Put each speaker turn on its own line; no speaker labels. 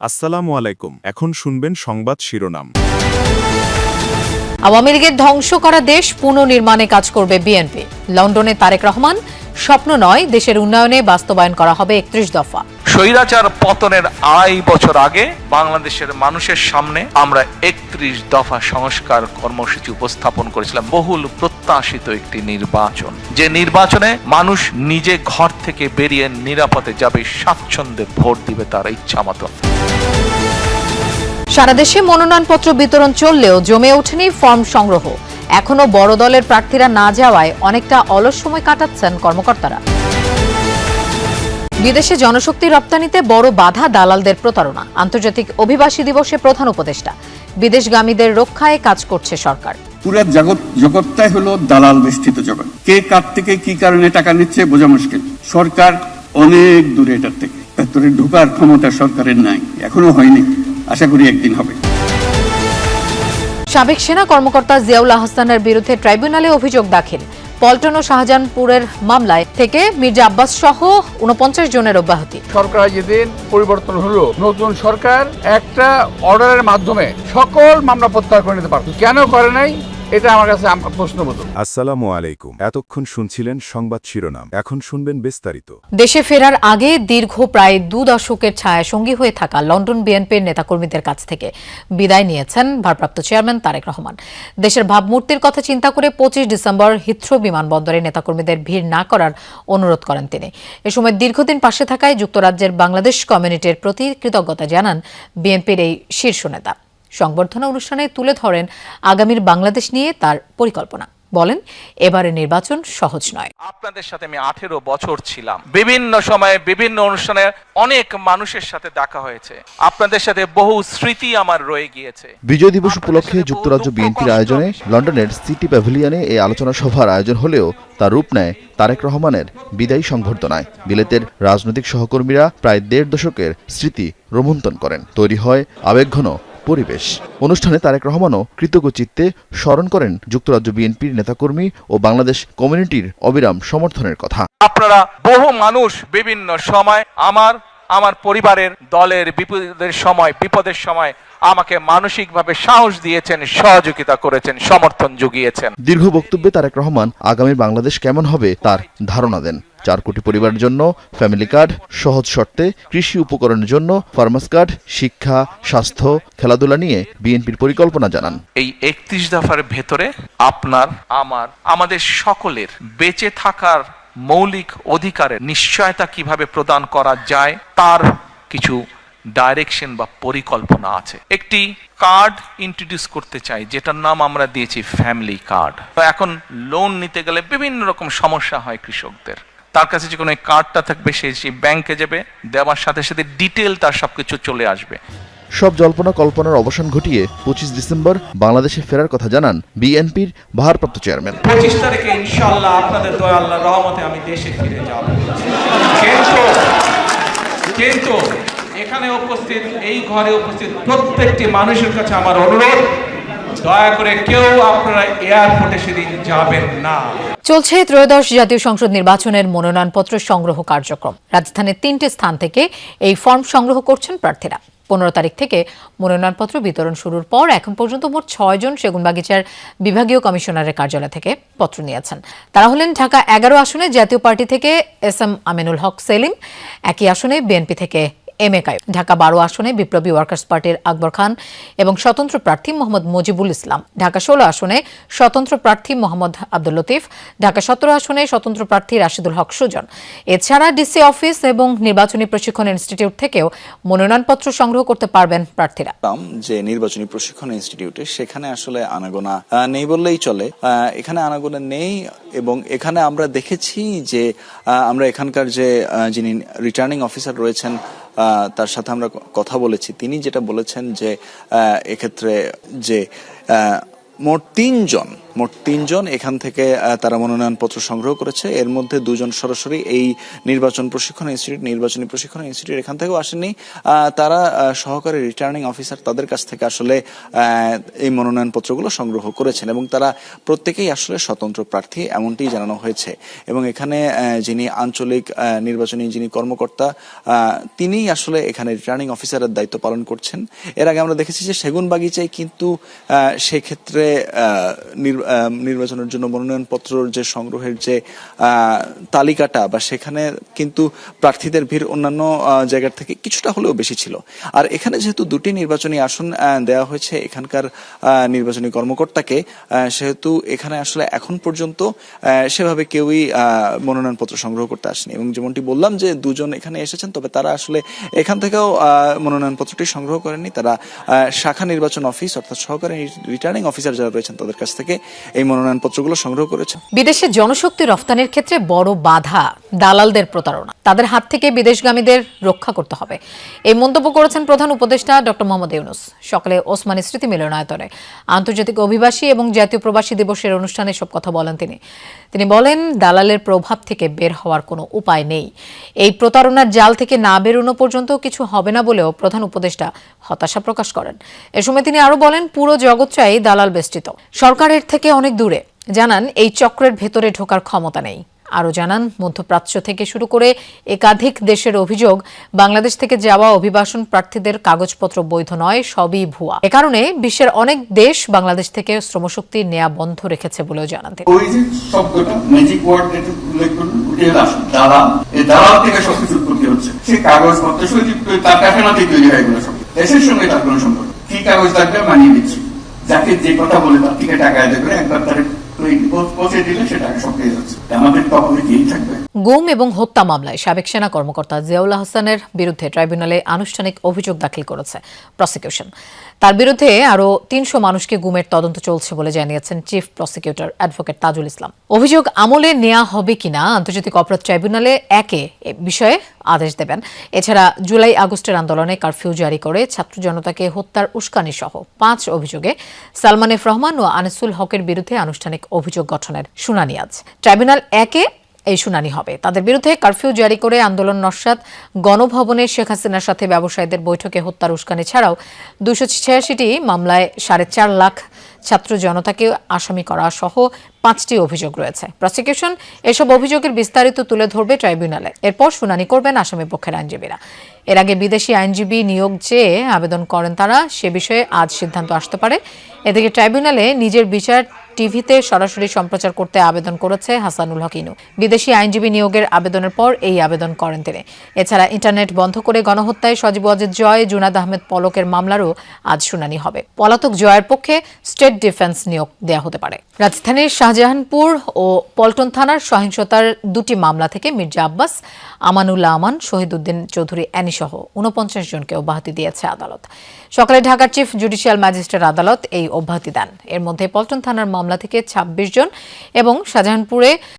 আসসালামু আলাইকুম। এখন শুনবেন সংবাদ শিরোনাম।
আওয়ামী লীগের ধ্বংস করা দেশ পুনর্নির্মাণে কাজ করবে বিএনপি। লন্ডনে তারেক রহমান, স্বপ্ন নয় দেশের উন্নয়নে বাস্তবায়ন করা হবে একত্রিশ দফা।
স্বৈরাচার পতনের আড়াই বছর আগে বাংলাদেশের মানুষের সামনে আমরা একত্রিশ দফা সংস্কার কর্মসূচি উপস্থাপন করেছিলাম, বহুল প্রত্যাশিত একটি নির্বাচন। যে নির্বাচনে মানুষ নিজে ঘর থেকে বেরিয়ে নিরাপদে যাবে, স্বাচ্ছন্দ্যে ভোট দিবে তার ইচ্ছা মতো।
সারা দেশে মনোনয়নপত্র বিতরণ চললেও জমে ওঠেনি ফর্ম সংগ্রহ। এখনও বড় দলের প্রার্থীরা না যাওয়ায় অনেকটা অলস সময় কাটাচ্ছেন কর্মকর্তারা। বিদেশে জনশক্তি রপ্তানিতে বড় বাধা দালালদের প্রতারণা। আন্তর্জাতিক অভিবাসী দিবসে প্রধান উপদেষ্টা। বিদেশগামীদের রক্ষায় কাজ করছে সরকার।
পুরো জগৎ জগৎটাই হলো দালাল বেষ্টিত জগৎ। কে কার থেকে কি কারণে টাকা নিচ্ছে বোঝা মুশকিল। সরকার অনেক দূরে এটার থেকে। ভেতরে ঢোকার ক্ষমতা সরকারের নাই। এখনও হয়নি। আশা করি একদিন হবে।
সাবেক সেনা কর্মকর্তা জিয়াউল আহসানের বিরুদ্ধে ট্রাইব্যুনালে অভিযোগ দাখিল। পল্টন ও শাহজাহানপুরের মামলায় থেকে মির্জা আব্বাস সহ উনপঞ্চাশ জনের অব্যাহতি।
সরকার যেদিন পরিবর্তন হলো। নতুন সরকার একটা অর্ডারের মাধ্যমে সকল মামলা প্রত্যাহার করে নিতে পারত কেন করে নাই? এটা আমার কাছে প্রশ্নবোধক।
আসসালামু আলাইকুম। এতক্ষণ শুনছিলেন সংবাদ শিরোনাম। এখন শুনবেন বিস্তারিত।
দেশে ফেরার আগে দীর্ঘ প্রায় দু দশকের ছায়া সঙ্গী হয়ে থাকা লন্ডন বিএনপির নেতাকর্মীদের কাছ থেকে বিদায় নিয়েছেন ভারপ্রাপ্ত চেয়ারম্যান তারেক রহমান। দেশের ভাবমূর্তির কথা চিন্তা করে পঁচিশ ডিসেম্বর হিথ্রো বিমানবন্দরে নেতাকর্মীদের ভিড় না করার অনুরোধ করেন তিনি। এ সময় দীর্ঘদিন পাশে থাকায় যুক্তরাজ্যের বাংলাদেশ কমিউনিটির প্রতি কৃতজ্ঞতা জানান বিএনপির এই শীর্ষ নেতা। সংবর্ধনা অনুষ্ঠানে তুলে ধরেন আগামীর বাংলাদেশ নিয়ে তার পরিকল্পনা। বলেন এবারে নির্বাচন সহজ নয়।
আপনাদের সাথে আমি আঠেরো বছর ছিলাম। বিভিন্ন সময়ে বিভিন্ন অনুষ্ঠানে অনেক মানুষের সাথে দেখা হয়েছে। আপনাদের সাথে বহু স্মৃতি আমার রয়ে গিয়েছে।
বিজয় দিবস উপলক্ষে যুক্তরাজ্য বিএনপির আয়োজনে লন্ডনের সিটি প্যাভিলিয়নে এই আলোচনা সভার আয়োজন হলেও তার রূপ নেয় তারেক রহমানের বিদায়ী সংবর্ধনায়। বিলেতের রাজনৈতিক সহকর্মীরা প্রায় দেড় দশকের স্মৃতি রোমন্থন করেন। তৈরি হয় আবেগঘন পরিবেশ। অনুষ্ঠানে তারেক রহমানও কৃতজ্ঞ চিত্তে স্মরণ করেন যুক্তরাজ্য বিএনপির নেতাকর্মী ও বাংলাদেশ কমিউনিটির অবিরাম সমর্থনের কথা।
আপনারা বহু মানুষ বিভিন্ন সময় আমার আমার পরিবারের দলের বিপদের সময় বিপদের সময় আমাকে মানসিকভাবে সাহস দিয়েছেন সহযোগিতা করেছেন সমর্থন জুগিয়েছেন।
দীর্ঘ বক্তব্যে তারেক রহমান আগামী বাংলাদেশ কেমন হবে? তার ধারণা দেন। চার কোটি পরিবারের জন্য ফ্যামিলি কার্ড সহজ শর্তে কৃষি উপকরণের জন্য ফার্মাস কার্ড শিক্ষা স্বাস্থ্য খেলাধুলা নিয়ে বিএনপির পরিকল্পনা জানান।
এই একত্রিশ দফার ভেতরে আপনার আমার আমাদের সকলের বেঁচে থাকার মৌলিক অধিকারের নিশ্চয়তা কীভাবে প্রদান করা যায়, তার কিছু ডাইরেকশন বা পরিকল্পনা আছে। একটি কার্ড ইন্ট্রোডিউস করতে চাই, যেটার নাম আমরা দিয়েছি ফ্যামিলি কার্ড তো এখন লোন নিতে গেলে বিভিন্ন রকম সমস্যা হয় কৃষকদের। তার কাছে যখন ওই কার্ডটা থাকবে, সে সেই ব্যাংকে যাবে, দেওয়ার সাথে সাথে ডিটেল তার সবকিছু চলে আসবে।
সব জল্পনা কল্পনার অবসান ঘটিয়ে পঁচিশ ডিসেম্বর বাংলাদেশে ফেরার কথা জানান বিএনপির ভারপ্রাপ্ত চেয়ারম্যান।
পঁচিশ তারিখে ইনশাল্লাহ আপনাদের দয়া আল্লাহ রহমতে আমি দেশে ফিরে যাব। কিন্তু কিন্তু এখানে উপস্থিত, এই ঘরে উপস্থিত প্রত্যেকটি মানুষের কাছে আমার অনুরোধ দয়া করে কেউ আপনারা এয়ারপোর্টে সেদিন যাবেন না।
চলছে ত্রয়োদশ জাতীয় সংসদ নির্বাচনের মনোনয়নপত্র সংগ্রহ কার্যক্রম। রাজধানীর তিনটি স্থান থেকে এই ফর্ম সংগ্রহ করছেন প্রার্থীরা। পনেরো তারিখ থেকে মনোনয়নপত্র বিতরণ শুরুর পর এখন পর্যন্ত মোট ছয়জন সেগুনবাগিচার বিভাগীয় কমিশনারের কার্যালয় থেকে পত্র নিয়েছেন। তারা হলেন ঢাকা এগারো আসনে জাতীয় পার্টি থেকে এস এম আমিনুল হক সেলিম, একই আসনে বিএনপি থেকে এম এ কায়ুম। ঢাকা বারো আসনে বিপ্লবী ওয়ার্কার্স পার্টির আকবর খান এবং স্বতন্ত্র প্রার্থী মোহাম্মদ মুজিবুল ইসলাম। ঢাকা ষোলো আসনে স্বতন্ত্র প্রার্থী মোহাম্মদ আব্দুল লতিফ। ঢাকা সতেরো আসনে স্বতন্ত্র প্রার্থী রাশিদুল হক সুজন। এছাড়া ডিসি অফিস এবং নির্বাচনী প্রশিক্ষণ ইনস্টিটিউট থেকেও মনোনয়নপত্র সংগ্রহ করতে পারবেন প্রার্থীরা।
যে নির্বাচনী প্রশিক্ষণ ইনস্টিটিউটে, সেখানে আসলে আনাগোনা নেই বললেই চলে। এখানে আনাগোনা নেই এবং এখানে আমরা দেখেছি যে আমরা এখানকার যে যিনি রিটার্নিং অফিসার রয়েছেন তার সাথে আমরা কথা বলেছি। তিনি যেটা বলেছেন যে এক্ষেত্রে যে মোট তিনজন মোট তিনজন। এখান থেকে তারা মনোনয়নপত্র সংগ্রহ করেছে। এর মধ্যে দুজন সরাসরি এই নির্বাচন প্রশিক্ষণ ইনস্টিটিউট নির্বাচনী প্রশিক্ষণ ইনস্টিটিউট এখান থেকেও আসেননি। আহ, তারা সহকারী রিটার্নিং অফিসার তাদের কাছ থেকে আসলে এই মনোনয়নপত্রগুলো সংগ্রহ করেছেন এবং তারা প্রত্যেকেই আসলে স্বতন্ত্র প্রার্থী এমনটি জানানো হয়েছে। এবং এখানে যিনি আঞ্চলিক নির্বাচনী যিনি কর্মকর্তা তিনিই আসলে এখানে রিটার্নিং অফিসারের দায়িত্ব পালন করছেন। এর আগে আমরা দেখেছি যে সেগুন বাগিচায় কিন্তু সেক্ষেত্রে নির্বাচনের জন্য মনোনয়নপত্র যে সংগ্রহের যে তালিকাটা, বা সেখানে কিন্তু প্রার্থীদের ভিড় অন্যান্য জায়গার থেকে কিছুটা হলেও বেশি ছিল। আর এখানে যেহেতু দুটি নির্বাচনী আসন দেওয়া হয়েছে এখানকার নির্বাচনী কর্মকর্তাকে সেহেতু এখানে আসলে এখন পর্যন্ত সেভাবে কেউই মনোনয়নপত্র সংগ্রহ করতে আসেনি। এবং যেমনটি বললাম যে দুজন এখানে এসেছেন, তবে তারা আসলে এখান থেকেও মনোনয়নপত্রটি সংগ্রহ করেননি। তারা শাখা নির্বাচন অফিস, অর্থাৎ সহকারী রিটার্নিং অফিসার যারা রয়েছেন তাদের কাছ থেকে এই মনোনয়নপত্রগুলো সংগ্রহ করেছে।
বিদেশে জনশক্তি রফতানির ক্ষেত্রে বড় বাধা দালালদের প্রতারণা। তাদের হাত থেকে বিদেশগামীদের রক্ষা করতে হবে। এই মন্তব্য করেছেন প্রধান উপদেষ্টা ডক্টর মোহাম্মদ ইউনুস। সকালে ওসমানী স্মৃতি মিলনায়তনে আন্তর্জাতিক অভিবাসী এবং জাতীয় প্রবাসী দিবসের অনুষ্ঠানে সব কথা বলেন তিনি। তিনি বলেন, দালালের প্রভাব থেকে বের হওয়ার কোনো উপায় নেই। এই প্রতারণার জাল থেকে না বেরোনো পর্যন্ত কিছু হবে না বলেও প্রধান উপদেষ্টা হতাশা প্রকাশ করেন। এ সময় তিনি আরও বলেন, পুরো জগৎটাই দালাল বেষ্টিত। সরকারের থেকে অনেক দূরে। জানান, এই চক্রের ভেতরে ঢোকার ক্ষমতা নেই। আরও জানান, মধ্যপ্রাচ্য থেকে শুরু করে একাধিক দেশের অভিযোগ, বাংলাদেশ থেকে যাওয়া অভিবাসন প্রার্থীদের কাগজপত্র বৈধ নয়, সবই ভুয়া। এ কারণে বিশ্বের অনেক দেশ বাংলাদেশ থেকে শ্রমশক্তি নেয়া বন্ধ রেখেছে বলেও জানান তিনি।
থেকে কাগজপত্র কি কাগজ লাগবে, মানিয়ে দিচ্ছি যাকে যে কথা বলে তার থেকে টাকা আদায় করে একবার তার
গুম এবং হত্যা মামলায় সাবেক সেনা কর্মকর্তা জিয়াউল হাসানের বিরুদ্ধে ট্রাইব্যুনালে আনুষ্ঠানিক অভিযোগ দাখিল করেছে প্রসিকিউশন। তার বিরুদ্ধে আরও তিনশো মানুষকে গুমের তদন্ত চলছে বলে জানিয়েছেন chief prosecutor advocate Tajul Islam. অভিযোগ আমলে নেওয়া হবে কিনা আন্তর্জাতিক অপরাধ ট্রাইব্যুনালে একে এ বিষয়ে আদেশ দেবেন। এছাড়া জুলাই আগস্টের আন্দোলনে কারফিউ জারি করে ছাত্র জনতাকে হত্যার উস্কানি সহ পাঁচ অভিযোগে সালমান এফ রহমান ও আনিসুল হকের বিরুদ্ধে আনুষ্ঠানিক অভিযোগ গঠনের শুনানি আজ। ট্রাইব্যুনাল একে এই শুনানি হবে। তাদের বিরুদ্ধে কারফিউ জারি করে আন্দোলন নস্বাত গণভবনে শেখ হাসিনার সাথে ব্যবসায়ীদের বৈঠকে হত্যার উস্কানি ছাড়াও দুশো ছিয়াশিটি মামলায় সাড়ে চার লাখ ছাত্র জনতাকে আসামি করা সহ পাঁচটি অভিযোগ রয়েছে। প্রসিকিউশন এসব অভিযোগের বিস্তারিত তুলে ধরবে ট্রাইব্যুনালে। এরপর শুনানি করবেন আসামি পক্ষের আইনজীবীরা। এর আগে বিদেশি আইনজীবী নিয়োগ চেয়ে আবেদন করেন তারা, সে বিষয়ে আজ সিদ্ধান্ত আসতে পারে। এদিকে ট্রাইব্যুনালে নিজের বিচার টিভিতে সরাসরি সম্প্রচার করতে আবেদন করেছে হাসানুল হক ইনু বিদেশি আইনজীবী নিয়োগের আবেদনের পর এই আবেদন করেন তিনি। এছাড়া ইন্টারনেট বন্ধ করে গণহত্যায় সজীব অজিত জয়, জুনাদ আহমেদ পলকের মামলারও আজ শুনানি হবে। পলাতক জয়ের পক্ষে স্টেট ডিফেন্স নিয়োগ দেওয়া হতে পারে। রাজধানীর শাহজাহানপুর ও পল্টন থানার সহিংসতার দুটি মামলা থেকে মির্জা আব্বাস, আমানুল্লাহ আমান শহীদুদ্দিন চৌধুরী, অ্যানিসহ উনপঞ্চাশ জনকে অব্যাহতি দিয়েছে আদালত। সকালে ঢাকার চিফ জুডিশিয়াল ম্যাজিস্ট্রেট আদালত এই অব্যাহতি দেন। এর মধ্যে পল্টন থানার মামলা থেকে ২৬ জন এবং শাহজাহানপুরে